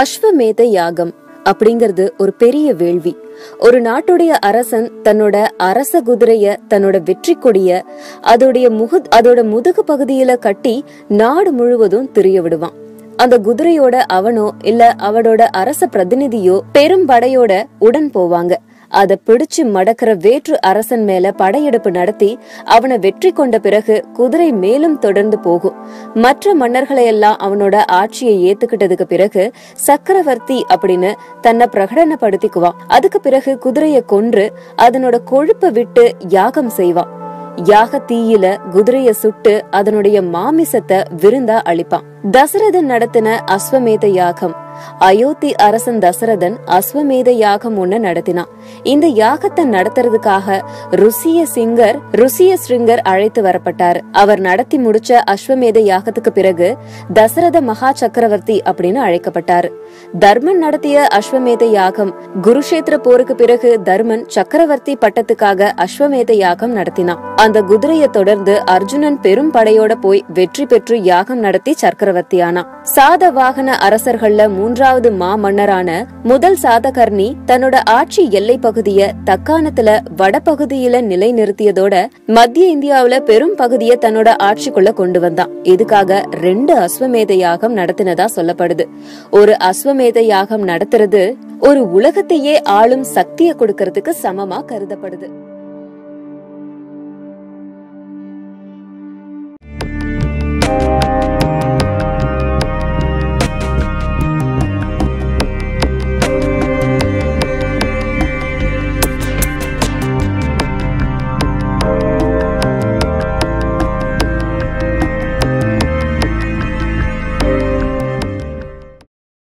அஸ்வமேத யாகம் அப்படிங்கிறது ஒரு பெரிய வேள்வி. ஒரு நாட்டுடைய அரசன் தன்னோட அரச குதிரைய தன்னோட வெற்றி கொடிய அதோடைய முகு அதோட முதுகு பகுதியில கட்டி நாடு முழுவதும் திரிய விடுவான். அந்த குதிரையோட அவனோ இல்ல அவனோட அரச பிரதிநிதியோ பெரும் படையோட உடன் போவாங்க. அத பிடிச்சு மடக்கிற வேற்று அரசன் மேல படையெடுப்பு நடத்தி அவனை வெற்றி கொண்ட பிறகு குதிரை மேலும் தொடர்ந்து போகும். மற்ற மன்னர்களை எல்லாம் அவனோட ஆட்சியை ஏத்துக்கிட்டதுக்கு பிறகு சக்கரவர்த்தி அப்படின்னு தன்னை பிரகடனப்படுத்திக்குவான். அதுக்கு பிறகு குதிரையை கொன்று அதனோட கொழுப்பை விட்டு யாகம் செய்வான். யாக தீயில குதிரைய சுட்டு அதனுடைய மாமிசத்தை விருந்தா அளிப்பான். தசரதன் நடத்தின அஸ்வமேத யாகம். அயோத்தி அரசன் தசரதன் அஸ்வமேத யாகம் ஒண்ணு நடத்தினான். இந்த யாகத்தை நடத்துறதுக்காக ருசிய சிங்கர் ருசிய சிங்கர் அழைத்து வரப்பட்டார். அவர் நடத்தி முடிச்ச அஸ்வமேத யாகத்துக்கு பிறகு தசரத மகா சக்கரவர்த்தி அப்படின்னு அழைக்கப்பட்டார். தர்மன் நடத்திய அஸ்வமேத யாகம் குருஷேத்திர போருக்கு பிறகு தர்மன் சக்கரவர்த்தி பட்டத்துக்காக அஸ்வமேத யாகம் நடத்தினான். அந்த குதிரையை தொடர்ந்து அர்ஜுனன் பெரும் படையோட போய் வெற்றி பெற்று யாகம் நடத்தி சக்கர சாத வாகன அரசர்கள்ல மூன்றாவது மா மன்னரான முதல் சாதகர்ணி தன்னோட ஆட்சி எல்லை பகுதிய தக்காணத்துல வடபகுதியில நிலை நிறுத்தியதோட மத்திய இந்தியாவுல பெரும் பகுதிய தன்னோட ஆட்சிக்குள்ள கொண்டு வந்தான். இதுக்காக ரெண்டு அஸ்வமேத யாகம் நடத்தினதா சொல்லப்படுது. ஒரு அஸ்வமேத யாகம் நடத்துறது ஒரு உலகத்தையே ஆளும் சக்தியை கொடுக்கறதுக்கு சமமா கருதப்படுது.